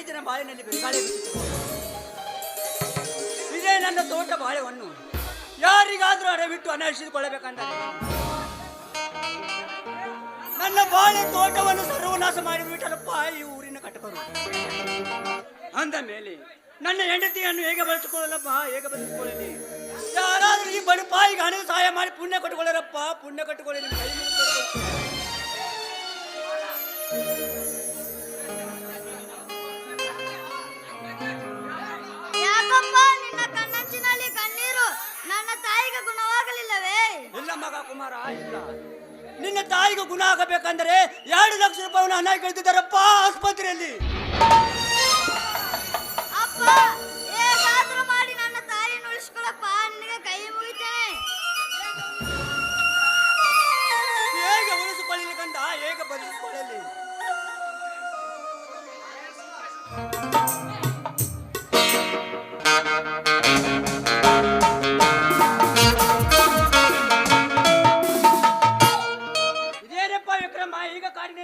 ರೈತನ ಬಾಳಿನಲ್ಲಿ ಬಿರುಗಾಳಿ ಇದೇ ನನ್ನ ತೋಟ ಬಾಳೆವನ್ನು ಯಾರಿಗಾದ್ರೂ ಅಡವಿಟ್ಟು ಅನಾಯಿಸಿಕೊಳ್ಳಬೇಕಂತ ನನ್ನ ಬಾಳೆ ತೋಟವನ್ನು ಸರ್ವನಾಶ ಮಾಡಿಬಿಟ್ಟಲ್ಲಪ್ಪ ಈ ಊರಿನ ಕಟ್ಟಕರು ಅಂದ ಮೇಲೆ, ನನ್ನ ಹೆಂಡತಿಯನ್ನು ಹೇಗೆ ಬಳಸಿಕೊಳ್ಳಲಪ್ಪ, ಹೇಗೆ ಬಳಸಿಕೊಳ್ಳಲಿ? ಯಾರಾದರೂ ಈ ಬಡಪಾಯಿಗೆ ಹಣ ಸಹಾಯ ಮಾಡಿ ಪುಣ್ಯ ಕಟ್ಟಿಕೊಳ್ಳರಪ್ಪ, ಪುಣ್ಯ ಕಟ್ಟಿಕೊಳ್ಳಿ, ನಿಮ್ಮ ಕೈ ಕುಮಾರ ಇಲ್ಲ ನಿನ್ನ ತಾಯಿಗೂ ಗುಣ ಆಗಬೇಕಂದ್ರೆ ಎರಡು ಲಕ್ಷ ರೂಪಾಯಿ ಹಣ ಕಳೆದಿದ್ದಾರಪ್ಪ ಆಸ್ಪತ್ರೆಯಲ್ಲಿ.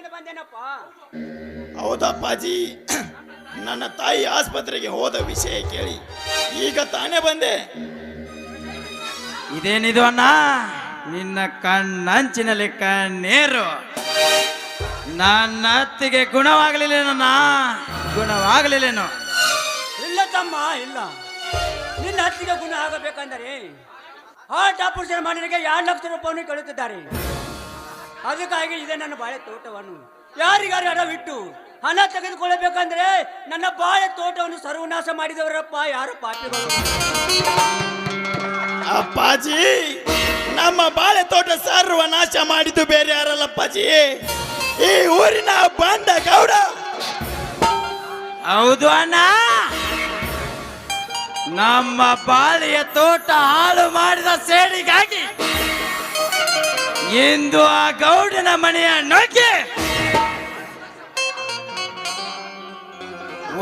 ಕಾಡಿನಿಂದ ಬಂದೇನಪ್ಪ? ಹೌದಪ್ಪಾಜಿ. ನನ್ನ ತಾಯಿ ಆಸ್ಪತ್ರೆಗೆ ಹೋದ ವಿಷಯ ಕೇಳಿ. ಈಗ ತಾನೇ ಬಂದೆ. ಇದೇನಿದು ಅಣ್ಣ? ನಿನ್ನ ಕಣ್ಣಂಚಿನಲ್ಲಿ ಕಣ್ಣೇರು. ನನ್ನ ಅತ್ತಿಗೆ ಗುಣವಾಗಲಿಲ್ಲೇನಣ್ಣ? ಗುಣವಾಗಲಿಲ್ಲೇನು? ಇಲ್ಲ ತಮ್ಮ ಇಲ್ಲ. ನಿನ್ನ ಅತ್ತಿಗೆ ಗುಣ ಆಗಬೇಕಂದರೆ ಹಾರ್ಟ್ ಆಪರೇಷನ್ ಮಾಡಿದಕ್ಕೆ ಎರಡು ಲಕ್ಷ ರೂಪಾಯಿ ಕೇಳುತ್ತಿದ್ದಾರೆ ಅದಕ್ಕಾಗಿ ಇದೆ ನನ್ನ ಬಾಳೆ ತೋಟವನ್ನು. ಯಾರಿಗಾರು ಬಿಟ್ಟು ಹಣ ತೆಗೆದುಕೊಳ್ಳಬೇಕಂದ್ರೆ ನನ್ನ ಬಾಳೆ ತೋಟವನ್ನು ಸರ್ವನಾಶ ಮಾಡಿದವರಪ್ಪ ಯಾರು ಪಾಪಿಗಳು? ಅಪ್ಪಾಜಿ ನಮ್ಮ ಬಾಳೆ ತೋಟ ಸರ್ವನಾಶ ಮಾಡಿದ್ದು ಬೇರೆ ಯಾರಲ್ಲಪ್ಪಾಜಿ ಈ ಊರಿನ ಬಂದ ಗೌಡ. ಹೌದು ಅಣ್ಣ. ನಮ್ಮ ಬಾಳೆಯ ತೋಟ ಹಾಳು ಮಾಡಿದ ಸೇಡಿಗಾಗಿ ಇಂದು ಆ ಗೌಡನ ಮನೆಯ ನೊಗೆ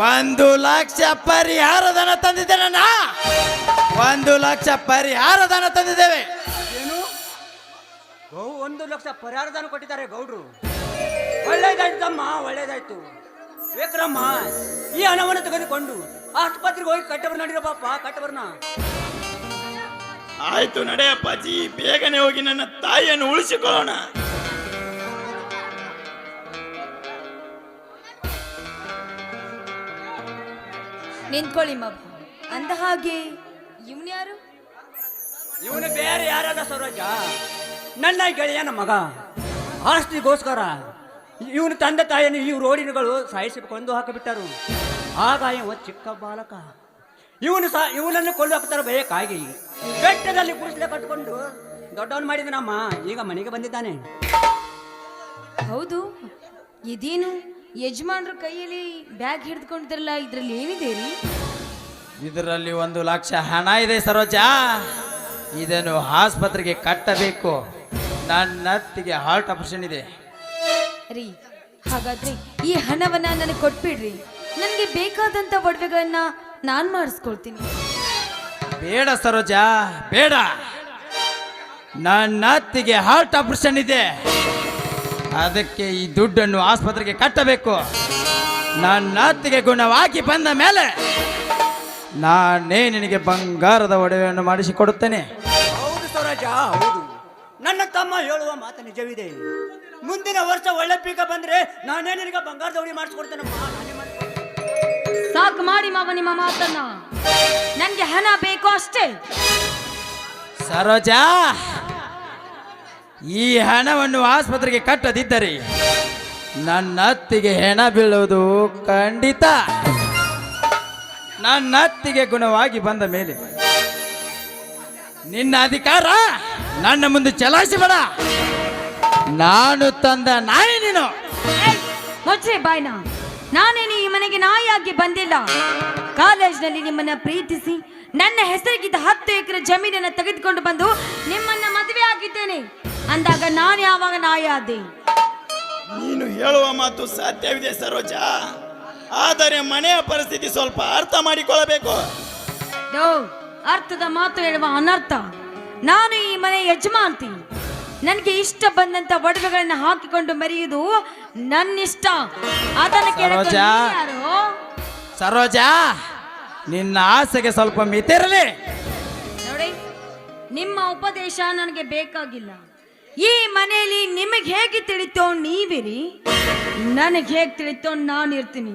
ಒಂದು ಲಕ್ಷ ಪರಿಹಾರಧನ ನಾ ಒಂದು ಲಕ್ಷ ಪರಿಹಾರಧನ ತಂದಿದ್ದೇವೆ. ಏನು? ಒಂದು ಲಕ್ಷ ಪರಿಹಾರದಾನ ಕೊಟ್ಟಿದ್ದಾರೆ ಗೌಡ್ರು. ಒಳ್ಳೇದಾಯ್ತು ತಮ್ಮ ಒಳ್ಳೇದಾಯ್ತು. ವಿಕ್ರಮ್ಮ ಈ ಹಣವನ್ನು ತೆಗೆದುಕೊಂಡು ಆಸ್ಪತ್ರೆಗೆ ಹೋಗಿ ಕಟ್ಟಬರ್ ನಡೀರ ಪಾಪ, ಕಟ್ಟಬರ್ನ. ಆಯ್ತು ನಡೆ ಅಪ್ಪಾಜಿ ಬೇಗನೆ ಹೋಗಿ ನನ್ನ ತಾಯಿಯನ್ನು ಉಳಿಸಿಕೊಳ್ಳೋಣ. ನಿಂತ್ಕೊಳ್ಳಿ ಮಬ್ಬ ಅಂದ ಹಾಗೆ ಇವನ್ ಯಾರು? ಇವನು ಬೇರೆ ಯಾರಾದ ಸರೋಜ? ನನ್ನ ಗೆಳೆಯನ ಮಗ. ಆಸ್ತಿಗೋಸ್ಕರ ಇವನು ತಂದೆ ತಾಯಿಯನ್ನು ಈ ರೋಡಿನಗಳು ಸಾಯಿಸಿ ಕೊಂದು ಹಾಕಿಬಿಟ್ಟರು. ಆಗ ಇವ ಚಿಕ್ಕ ಬಾಲಕ. ಇವನು ಸಹ ಇವನನ್ನು ಕೊಳ್ಳು ಹಾಕ್ತಾರ ಬೇಕಾಗಿ ಬೆಟ್ಟದಲ್ಲಿ ಕುರುಸ್ಲೆ ಕಟ್ಕೊಂಡು ದೊಡ್ಡವನು ಮಾಡಿದನಮ್ಮ ಈಗ ಮನೆಗೆ ಬಂದಿದ್ದಾನೆ. ಹೌದು ಇದೇನು ಯಜಮಾನ್ರ ಕೈಯಲ್ಲಿ ಬ್ಯಾಗ್ ಹಿಡಿದುಕೊಂಡಿದ್ರಲ್ಲ ಇದ್ರಲ್ಲಿ ಏನಿದೆ ರೀ? ಇದರಲ್ಲಿ ಒಂದು ಲಕ್ಷ ಹಣ ಇದೆ ಸರೋಜ. ಇದನ್ನು ಆಸ್ಪತ್ರೆಗೆ ಕಟ್ಟಬೇಕು. ನನ್ನ ಅತ್ತಿಗೆ ಹಾರ್ಟ್ ಆಪರೇಷನ್ ಇದೆ. ರೀ ಹಾಗಾದ್ರೆ ಈ ಹಣವನ್ನ ನನಗೆ ಕೊಟ್ಬಿಡ್ರಿ. ನನಗೆ ಬೇಕಾದಂತ ಒಡವೆಗಳನ್ನ ನಾನು ಮಾಡಿಸ್ಕೊಳ್ತೀನಿ. ಬೇಡ ಸರೋಜ ಬೇಡ. ನನ್ನ ಅತ್ತಿಗೆ ಹಾರ್ಟ್ ಆಪರೇಷನ್ ಇದೆ. ಅದಕ್ಕೆ ಈ ದುಡ್ಡನ್ನು ಆಸ್ಪತ್ರೆಗೆ ಕಟ್ಟಬೇಕು. ನನ್ನ ಅತ್ತಿಗೆ ಗುಣವಾಗಿ ಬಂದ ಮೇಲೆ ನಾನೇ ನಿನಗೆ ಬಂಗಾರದ ಒಡವೆಯನ್ನು ಮಾಡಿಸಿಕೊಡುತ್ತೇನೆ. ಹೌದು ಸ್ವರಾಜ ಹೌದು. ನನ್ನ ತಮ್ಮ ಹೇಳುವ ಮಾತು ನಿಜವಿದೆ. ಮುಂದಿನ ವರ್ಷ ಒಳ್ಳೆ ಪೀಕ ಬಂದ್ರೆ ನಾನೇ ನಿನಗೆ ಬಂಗಾರದ ಒಡವೆ ಮಾಡಿಸ್ಕೊಡ್ತೇನೆ. ಸಾಕು ಮಾಡಿ ಮಾವ ನಿಮ್ಮ ಮಾತನ್ನ. ನನ್ಗೆ ಹಣ ಬೇಕು ಅಷ್ಟೇ. ಸರೋಜಾ ಈ ಹಣವನ್ನು ಆಸ್ಪತ್ರೆಗೆ ಕಟ್ಟದಿದ್ದರೆ ನನ್ನ ಅತ್ತಿಗೆ ಹೆಣ ಬೀಳುವುದು ಖಂಡಿತ. ನನ್ನ ಅತ್ತಿಗೆ ಗುಣವಾಗಿ ಬಂದ ಮೇಲೆ ನಿನ್ನ ಅಧಿಕಾರ ನನ್ನ ಮುಂದೆ ಚಲಾಯಿಸಬೇಡ. ನಾನು ತಂದ ನಾಯಿ ನೀನು. ಬಾಯ್ನ. ನಾನೇನು ಈ ಮನೆಗೆ ನಾಯಿಯಾಗಿ ಬಂದಿಲ್ಲ. ಕಾಲೇಜ್ನಲ್ಲಿ ನಿಮ್ಮನ್ನ ಪ್ರೀತಿಸಿ ನನ್ನ ಹೆಸರಿಗಿದ್ದ ಹತ್ತು ಎಕರೆ ಜಮೀನನ್ನ ತೆಗೆದುಕೊಂಡು ಬಂದು ನಿಮ್ಮನ್ನ ಮದುವೆ ಆಗಿದ್ದೇನೆ. ಅಂದಾಗ ನಾನು ಯಾವಾಗ ನಾಯಿ ಆದೆ ನೀನು ಹೇಳುವ ಮಾತು ಸಾಧ್ಯವಿದೆ ಸರೋಜ. ಆದರೆ ಮನೆಯ ಪರಿಸ್ಥಿತಿ ಸ್ವಲ್ಪ ಅರ್ಥ ಮಾಡಿಕೊಳ್ಳಬೇಕು. ಅರ್ಥದ ಮಾತು ಹೇಳುವ ಅನರ್ಥ. ನಾನು ಈ ಮನೆ ಯಜಮಾಂತಿ ನನಗೆ ಇಷ್ಟ ಬಂದಂತ ಒಡವೆಗಳನ್ನ ಹಾಕಿಕೊಂಡು ಮೆರೆಯುವುದು ನನ್ನ ಇಷ್ಟ ಅದನ್ನ ಕೇಳಕ್ಕೆ ಸರೋಜಾ. ನೀನ್ ಯಾರು? ಸರೋಜ ನಿನ್ನ ಆಸೆಗೆ ಸ್ವಲ್ಪ ಮಿತಿರಲಿ ನೋಡಿ ನಿಮ್ಮ ಉಪದೇಶ ನನಗೆ ಬೇಕಾಗಿಲ್ಲ. ಈ ಮನೆಯಲ್ಲಿ ನಿಮಗೆ ಹೇಗೆ ತಿಳಿತೋ ನೀವಿರಿ. ನನಗೆ ಹೇಗೆ ತಿಳಿತೋ ನಾನು ಇರ್ತೀನಿ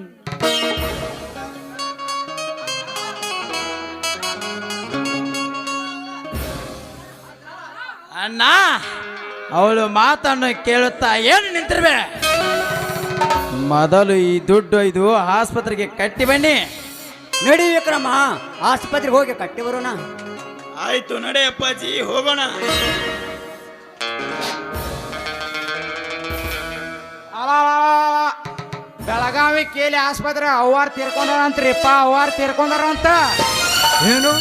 ಅಣ್ಣ ಅವಳು ಮಾತನ್ನು ಕೇಳುತ್ತಾ ಏನು ನಿಂತಿರ್ಬೆ ಮೊದಲು ಈ ದುಡ್ಡು ಇದು ಆಸ್ಪತ್ರೆಗೆ ಕಟ್ಟಿ ಬನ್ನಿ. ನಡಿ ವಿಕ್ರಮ ಆಸ್ಪತ್ರೆಗೆ ಹೋಗಿ ಕಟ್ಟಿ ಬರೋಣ. ಆಯ್ತು ನಡೆ ಅಪ್ಪಾಜಿ ಹೋಗೋಣ. ಬೆಳಗಾವಿ ಕೇಳಿ ಆಸ್ಪತ್ರೆ ಅವ್ವಾರ್ ತೀರ್ಕೊಂಡಾರ ಅಂತ್ರಿಪ್ಪ ಅವ್ವಾರ್ ತೀರ್ಕೊಂಡಾರ ಅಂತ ಏನು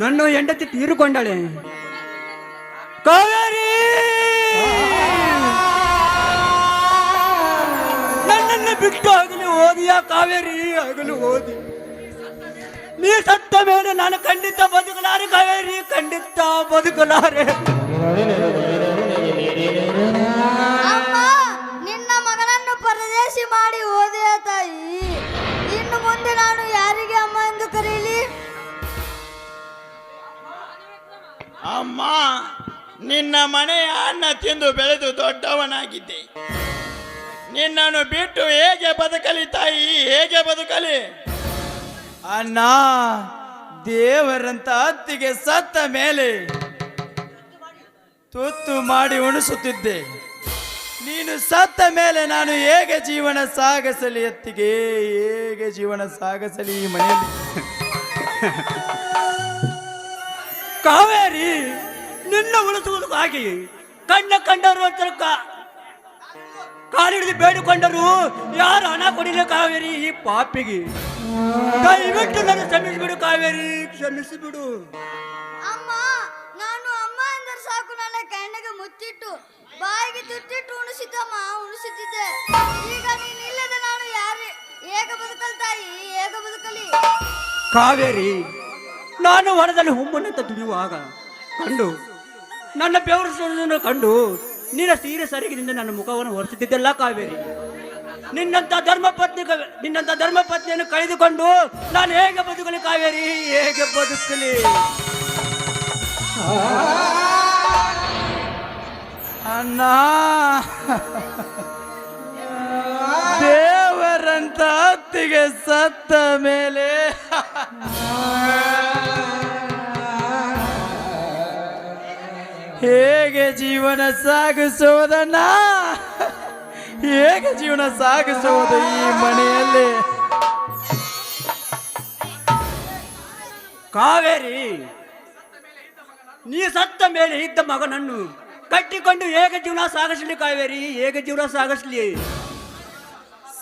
ನನ್ನ ಹೆಂಡತಿ ತೀರಿಕೊಂಡಳೆ. ಕಾವೇರಿ! ನನ್ನನ್ನು ಬಿಟ್ಟು ಆಗಲು ಓದಿಯ ಕಾವೇರಿ ಆಗಲು ಓದಿ. ನೀ ಸತ್ತ ಮೇಲೆ ನಾನು ಖಂಡಿತ ಬದುಕಲಾರೆ, ಕಾವೇರಿ ಖಂಡಿತ ಬದುಕಲಾರೆ. ನಿನ್ನ ಮಗನನ್ನು ಪರದೇಶಿ ಮಾಡಿ ಓದಿಯ ತಾಯಿ. ಇನ್ನು ಮುಂದೆ ನಾನು ಅಮ್ಮ, ನಿನ್ನ ಮನೆಯ ಅನ್ನ ತಿಂದು ಬೆಳೆದು ದೊಡ್ಡವನಾಗಿದ್ದೆ. ನಿನ್ನನ್ನು ಬಿಟ್ಟು ಹೇಗೆ ಬದುಕಲಿ ತಾಯಿ, ಹೇಗೆ ಬದುಕಲಿ? ಅಣ್ಣ, ದೇವರಂತ ಅತ್ತಿಗೆ ಸತ್ತ ಮೇಲೆ ತುತ್ತು ಮಾಡಿ ಉಣಿಸುತ್ತಿದ್ದೆ. ನೀನು ಸತ್ತ ಮೇಲೆ ನಾನು ಹೇಗೆ ಜೀವನ ಸಾಗಿಸಲಿ ಅತ್ತಿಗೆ ಹೇಗೆ ಜೀವನ ಸಾಗಿಸಲಿ ಈ ಮನೆಯಲ್ಲಿ? ಕಾವೇರಿ ನಿನ್ನ ಉಳಿಸುವುದಕ್ಕಾಗಿ ಕಣ್ಣ ಕಂಡರು ಹತ್ರ ಕಾಲಿಡಿದು ಬೇಡಿಕೊಂಡರು ಯಾರು ಹಣ ಕೊಡಿಲ್ಲ ಕಾವೇರಿ? ಈ ಪಾಪಿಗೆ. ದಯವಿಟ್ಟು ನನ್ನ ಕ್ಷಮಿಸಿಬಿಡು ಕಾವೇರಿ ಕ್ಷಮಿಸಿಬಿಡು ಅಮ್ಮ ನಾನು ಅಮ್ಮ ಎಂದರೆ ಸಾಕು. ನನ್ನ ಕಣ್ಣಿಗೆ ಮುಚ್ಚಿಟ್ಟು ಬಾಯಿಗೆ ತುಟ್ಟಿಟ್ಟು ಉಣಿಸಿದ್ದಮ್ಮ ಉಣಿಸುತ್ತಿದ್ದೆ ಈಗ ನೀನು ಇಲ್ಲದೆ ನಾನು ಯಾರು? ಹೇಗೆ ಬದುಕಲ್ ತಾಯಿ ಹೇಗೆ ಬದುಕಲಿ. ಕಾವೇರಿ ನಾನು ಹೊರದಲ್ಲಿ ಹುಮ್ಮನಂತ ದುಡಿಯುವಾಗ ಕಂಡು, ನನ್ನ ಬೆವರಿಸುವುದನ್ನು ಕಂಡು, ನಿನ್ನ ಸೀರೆ ಸರಿಗಿನಿಂದ ನನ್ನ ಮುಖವನ್ನು ಒರೆಸುತ್ತಿದ್ದೆಲ್ಲ ಕಾವೇರಿ. ನಿನ್ನಂತ ಧರ್ಮಪತ್ನಿ ನಿನ್ನಂತ ಧರ್ಮಪತ್ನಿಯನ್ನು ಕಳೆದುಕೊಂಡು ನಾನು ಹೇಗೆ ಬದುಕಲಿ ಕಾವೇರಿ? ಹೇಗೆ ಬದುಕಲಿ? ಅಣ್ಣ, ದೇವರಂತ ಅತ್ತಿಗೆ ಸತ್ತ ಮೇಲೆ. ಹೇಗೆ ಜೀವನ ಸಾಗಿಸುವುದನ್ನ? ಹೇಗೆ ಜೀವನ ಸಾಗಿಸುವುದು ಈ ಮನೆಯಲ್ಲಿ? ಕಾವೇರಿ, ನೀ ಸತ್ತ ಮೇಲೆ ಇದ್ದ ಮಗನನ್ನು ಕಟ್ಟಿಕೊಂಡು ಹೇಗೆ ಜೀವನ ಸಾಗಿಸ್ಲಿ ಕಾವೇರಿ? ಹೇಗೆ ಜೀವನ ಸಾಗಿಸ್ಲಿ?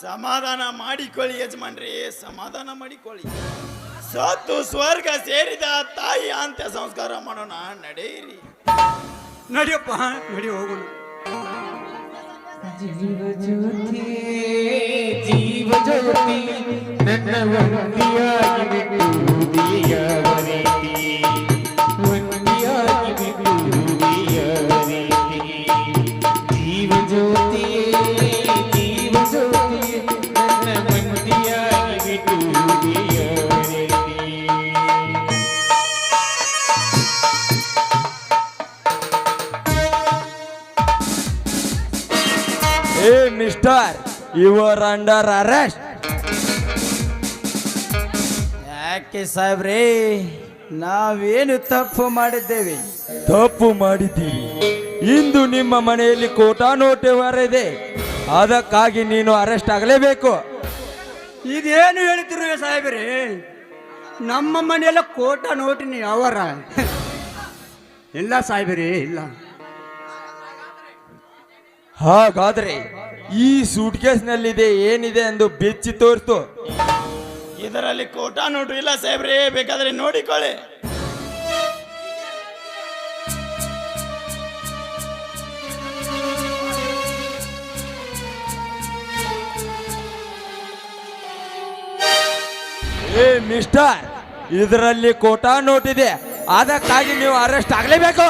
ಸಮಾಧಾನ ಮಾಡಿಕೊಳ್ಳಿ ಯಜಮಾನ್ರಿ, ಸಮಾಧಾನ ಮಾಡಿಕೊಳ್ಳಿ. ಸತ್ತು ಸ್ವರ್ಗ ಸೇರಿದ ತಾಯಿ ಅಂತ್ಯ ಸಂಸ್ಕಾರ ಮಾಡೋಣ, ನಡೆಯಿರಿ. ನಡಿಯಪ್ಪ ನಡಿ ಹೋಗೋಣ. ಜೀವ ಜ್ಯೋತಿ ಜೀವ ಜ್ಯೋತಿ ನನ್ನ ಒಂದಿಯಾಗಿ ಬಿಟ್ಟುವುದಿಯವರೀತಿ ಏ ಮಿಸ್ಟರ್ ಯುವರ್ ಅಂಡರ್ ಅರೆಸ್ಟ್ ಯಾಕೆ ಸಾಹೇಬ್ರಿ ನಾವೇನು ತಪ್ಪು ಮಾಡಿದ್ದೇವೆ? ತಪ್ಪು ಮಾಡಿದ್ದೀವಿ ಇಂದು ನಿಮ್ಮ ಮನೆಯಲ್ಲಿ ಕೋಟಾನೋಟೆ ಬರಿದೆ ಅದಕ್ಕಾಗಿ ನೀನು ಅರೆಸ್ಟ್ ಆಗಲೇಬೇಕು. ಇದೇನು ಹೇಳ್ತಿರುವ ಸಾಹೇಬ್ರಿ? ನಮ್ಮ ಮನೆಯಲ್ಲ ಕೋಟಾ ನೋಟಿನ ಯಾವರ ಇಲ್ಲ ಸಾಹೇಬ್ರಿ ಇಲ್ಲ. ಹಾಗಾದ್ರೆ ಈ ಸೂಟ್ ಕೇಸ್ನಲ್ಲಿದೆ ಏನಿದೆ ಎಂದು ಬೆಚ್ಚಿ ತೋರ್ತು ಇದರಲ್ಲಿ ಕೋಟಾ ನೋಟು ಇಲ್ಲ ಸಾಹೇಬ್ರೇ ಬೇಕಾದ್ರೆ ನೋಡಿಕೊಳ್ಳಿ ಏ ಮಿಸ್ಟರ್ ಇದರಲ್ಲಿ ಕೋಟಾ ನೋಟ್ ಇದೆ. ಅದಕ್ಕಾಗಿ ನೀವು ಅರೆಸ್ಟ್ ಆಗಲೇಬೇಕು.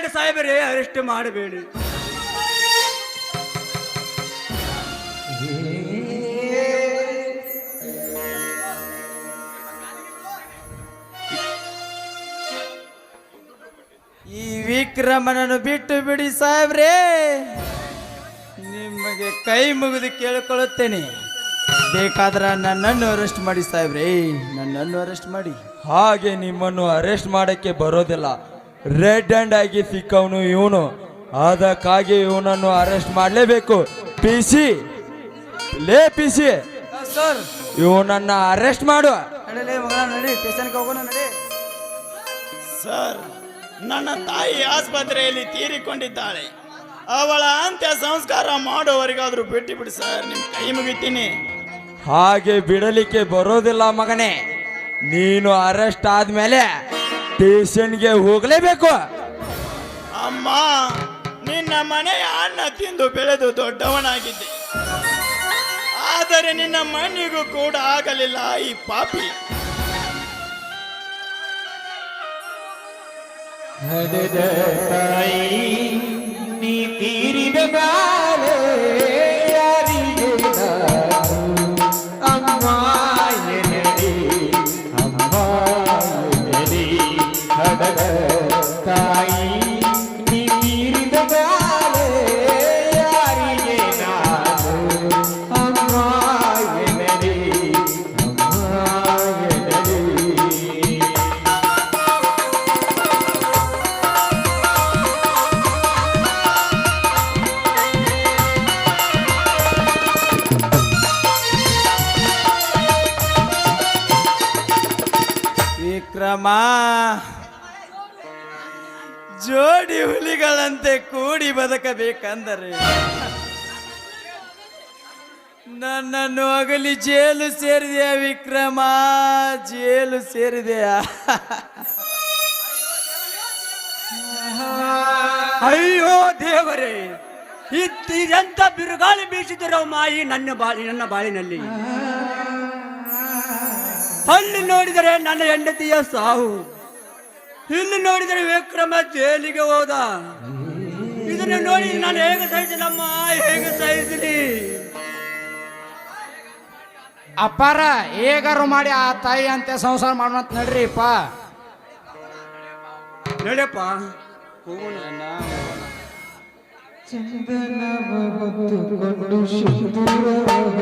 ಮಾಡಬೇಡಿ ಸಾಹೇಬರೇ ಅರೆಸ್ಟ್ ಮಾಡಬೇಡಿ. ಈ ವಿಕ್ರಮನನ್ನು ಬಿಟ್ಟು ಬಿಡಿ ಸಾಹೇಬ್ರೇ. ನಿಮಗೆ ಕೈ ಮುಗಿದು ಕೇಳಿಕೊಳ್ಳುತ್ತೇನೆ. ಬೇಕಾದ್ರೆ ನನ್ನನ್ನು ಅರೆಸ್ಟ್ ಮಾಡಿ ಸಾಹೇಬ್ರೇ. ನನ್ನನ್ನು ಅರೆಸ್ಟ್ ಮಾಡಿ. ಹಾಗೆ ನಿಮ್ಮನ್ನು ಅರೆಸ್ಟ್ ಮಾಡಕ್ಕೆ ಬರೋದಿಲ್ಲ. ರೆಡ್ ಹ್ಯಾಂಡ್ ಆಗಿ ಸಿಕ್ಕವನು ಇವನು. ಅದಕ್ಕಾಗಿ ಇವನನ್ನು ಅರೆಸ್ಟ್ ಮಾಡಲೇಬೇಕು. ಪಿ ಸಿ ಲೇ ಪಿ ಸಿ ಸರ್ ಇವನನ್ನ ಅರೆಸ್ಟ್ ಮಾಡು. ನಡೀಲಿ ಮಗನ ನಡಿ ಸ್ಟೇಷನ್ಗೆ ಹೋಗೋಣ ನಡಿ. ಸರ್ ನನ್ನ ತಾಯಿ ಆಸ್ಪತ್ರೆಯಲ್ಲಿ ತೀರಿಕೊಂಡಿದ್ದಾಳೆ. ಅವಳ ಅಂತ್ಯ ಸಂಸ್ಕಾರ ಮಾಡುವವರಿಗಾದ್ರೂ ಭೇಟಿ ಬಿಡಿ ಸರ್ ನಿಮ್ ಕೈ ಮುಗಿತೀನಿ. ಹಾಗೆ ಬಿಡಲಿಕ್ಕೆ ಬರೋದಿಲ್ಲ ಮಗನೇ. ನೀನು ಅರೆಸ್ಟ್ ಆದ್ಮೇಲೆ ಸ್ಟೇಷನ್ಗೆ ಹೋಗಲೇಬೇಕು. ಅಮ್ಮ ನಿನ್ನ ಮನೆಯ ಅನ್ನ ತಿಂದು ಬೆಳೆದು ದೊಡ್ಡವನಾಗಿದ್ದೆ. ಆದರೆ ನಿನ್ನ ಮಣ್ಣಿಗೂ ಕೂಡ ಆಗಲಿಲ್ಲ ಈ ಪಾಪಿ. ನೀ ತೀರಿದ ಬದುಕಬೇಕಂದರೆ ನನ್ನನ್ನು ಅಗಲಿ ಜೇಲು ಸೇರಿದೆಯ ವಿಕ್ರಮ? ಜೇಲು ಸೇರಿದೆಯ? ಅಯ್ಯೋ ದೇವರೇ ಇತ್ತಿದಂತ ಬಿರುಗಾಳಿ ಬೀಸಿದಿರೋ ಮಾಯಿ ನನ್ನ ಬಾಳಿ, ನನ್ನ ಬಾಳಿನಲ್ಲಿ? ಅಲ್ಲಿ ನೋಡಿದರೆ ನನ್ನ ಹೆಂಡತಿಯ ಸಾವು. ಇಲ್ಲಿ ನೋಡಿದರೆ ವಿಕ್ರಮ ಜೇಲಿಗೆ ಹೋದ. ಇದನ್ನು ನೋಡಿ ನಾನು ಹೇಗೆ ಸಹಿಸಲಮ್ಮ ಹೇಗೆ ಸಹಿಸಲಿ ಅಪ್ಪಾರ ಹೇಗಾರು ಮಾಡಿ ಆ ತಾಯಿ ಅಂತ ಸಂಸಾರ ಮಾಡೋಣ ನಡ್ರಿಪ್ಪ. ನಡಿಯಪ್ಪ ಹೋಗೋಣ ಮಲ್ಲಿಗೆಯ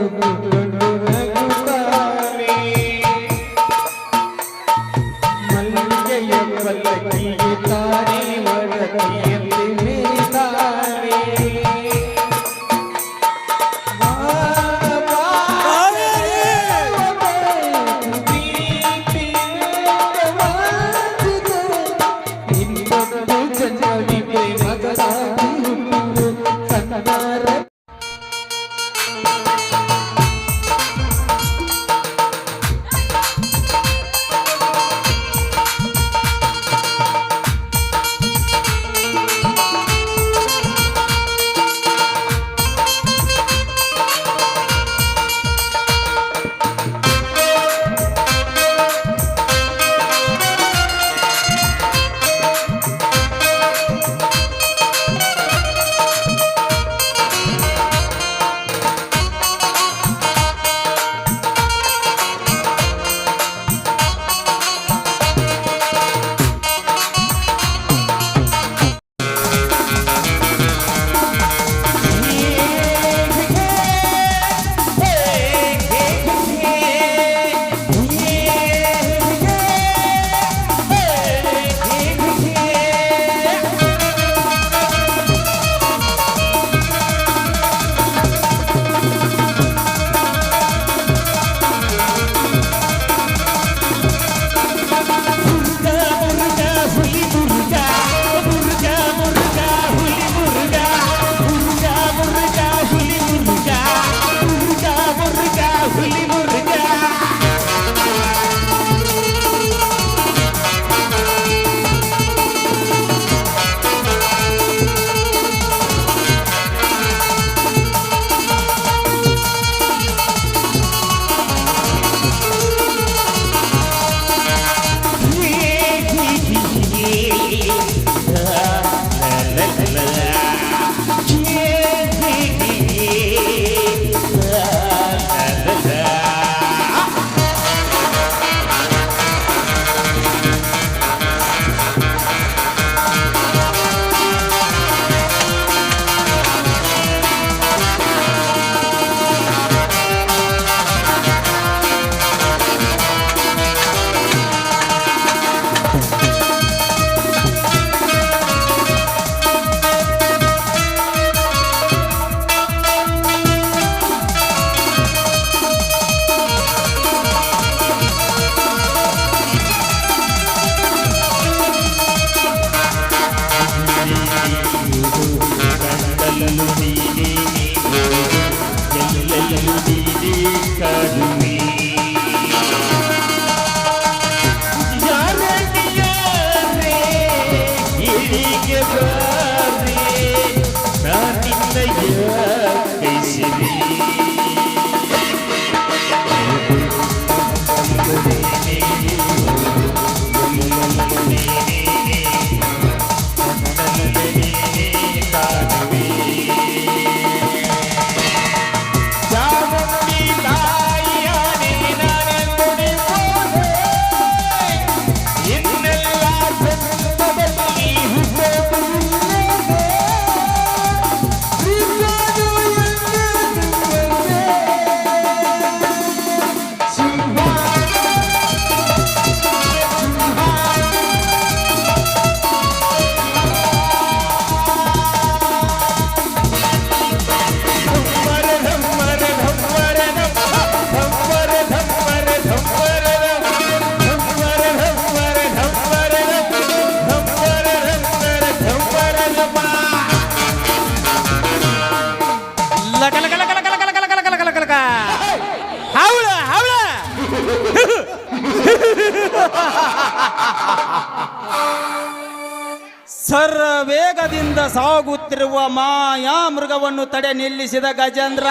ವೇಗದಿಂದ ಸಾಗುತ್ತಿರುವ ಮಾಯಾ ಮೃಗವನ್ನು ತಡೆ ನಿಲ್ಲಿಸಿದ ಗಜೇಂದ್ರ.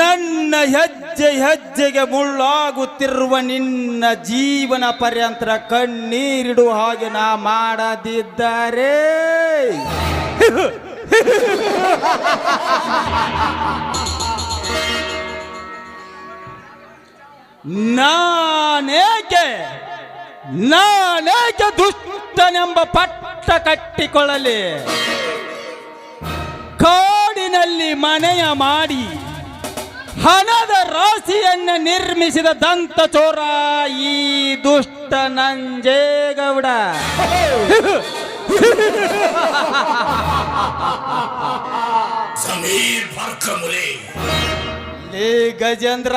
ನನ್ನ ಹೆಜ್ಜೆ ಹೆಜ್ಜೆಗೆ ಮುಳ್ಳಾಗುತ್ತಿರುವ ನಿನ್ನ ಜೀವನ ಪರ್ಯಂತರ ಕಣ್ಣೀರಿಡುವ ಹಾಗೆ ನಾ ಮಾಡದಿದ್ದರೆ. ನಾನೇಕೆ? ನಾನೇಕೆ ದುಷ್ಟನೆಂಬ ಪಟ್ಟ ಕಟ್ಟಿಕೊಳ್ಳಲಿ? ಕಾಡಿನಲ್ಲಿ ಮನೆಯ ಮಾಡಿ ಹಣದ ರಾಶಿಯನ್ನು ನಿರ್ಮಿಸಿದ ದಂತ ಚೋರ ಈ ದುಷ್ಟ ನಂಜೇಗೌಡ. ಲೇ ಗಜೇಂದ್ರ!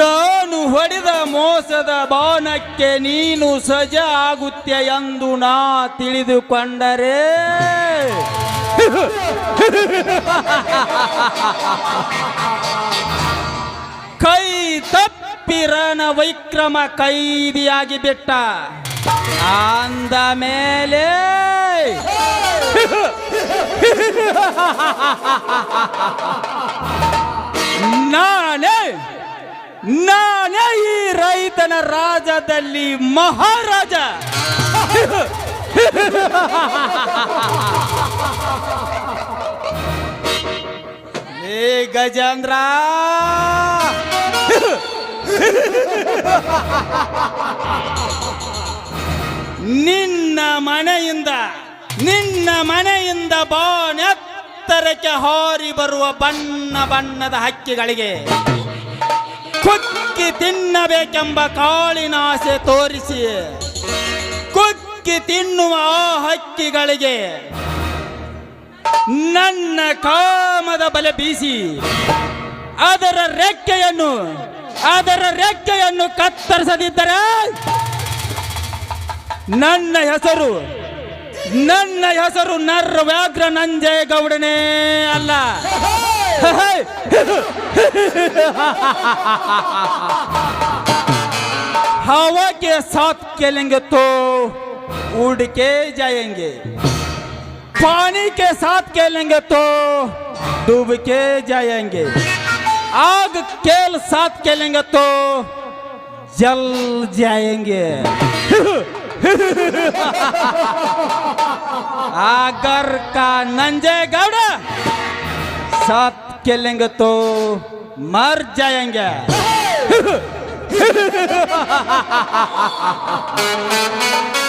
ನಾನು ಹೊಡೆದ ಮೋಸದ ಬಾಣಕ್ಕೆ ನೀನು ಸಜ ಆಗುತ್ತೆ ಎಂದು ನಾ ತಿಳಿದುಕೊಂಡರೆ. ಕೈ ತಪ್ಪಿರನ ವೈಕ್ರಮ ಕೈದಿಯಾಗಿ ಬಿಟ್ಟ. ಅಂದ ಮೇಲೆ. ನಾನೇ ನಾನೇ ಈ ರೈತನ ರಾಜದಲ್ಲಿ ಮಹಾರಾಜ. ಏ ಗಜೇಂದ್ರ. ನಿನ್ನ ಮನೆಯಿಂದ ನಿನ್ನ ಮನೆಯಿಂದ ಬಾನೆತ್ತರಕ್ಕೆ ಹಾರಿ ಬರುವ ಬಣ್ಣ ಬಣ್ಣದ ಹಕ್ಕಿಗಳಿಗೆ ಕುಕ್ಕಿ ತಿನ್ನಬೇಕೆಂಬ ಕಾಳಿನ ಆಸೆ ತೋರಿಸಿ, ಕುಕ್ಕಿ ತಿನ್ನುವ ಆ ಹಕ್ಕಿಗಳಿಗೆ ನನ್ನ ಕಾಮದ ಬಲೆ ಬೀಸಿ, ಅದರ ರೆಕ್ಕೆಯನ್ನು ಅದರ ರೆಕ್ಕೆಯನ್ನು ಕತ್ತರಿಸದಿದ್ದರೆ ನನ್ನ ಹೆಸರು ನನ್ನ ಹೆಸರು ನರ್ ವ್ಯಾಘ್ರ ನಂಜೇಗೌಡನೇ ಅಲ್ಲ हवा के साथ खेलेंगे तो उड़ के जाएंगे पानी के साथ खेलेंगे तो डूब के जाएंगे आग के साथ खेलेंगे तो जल जाएंगे अगर का नंजे गौड़ा के खेलेंगे तो मर जाएँगे।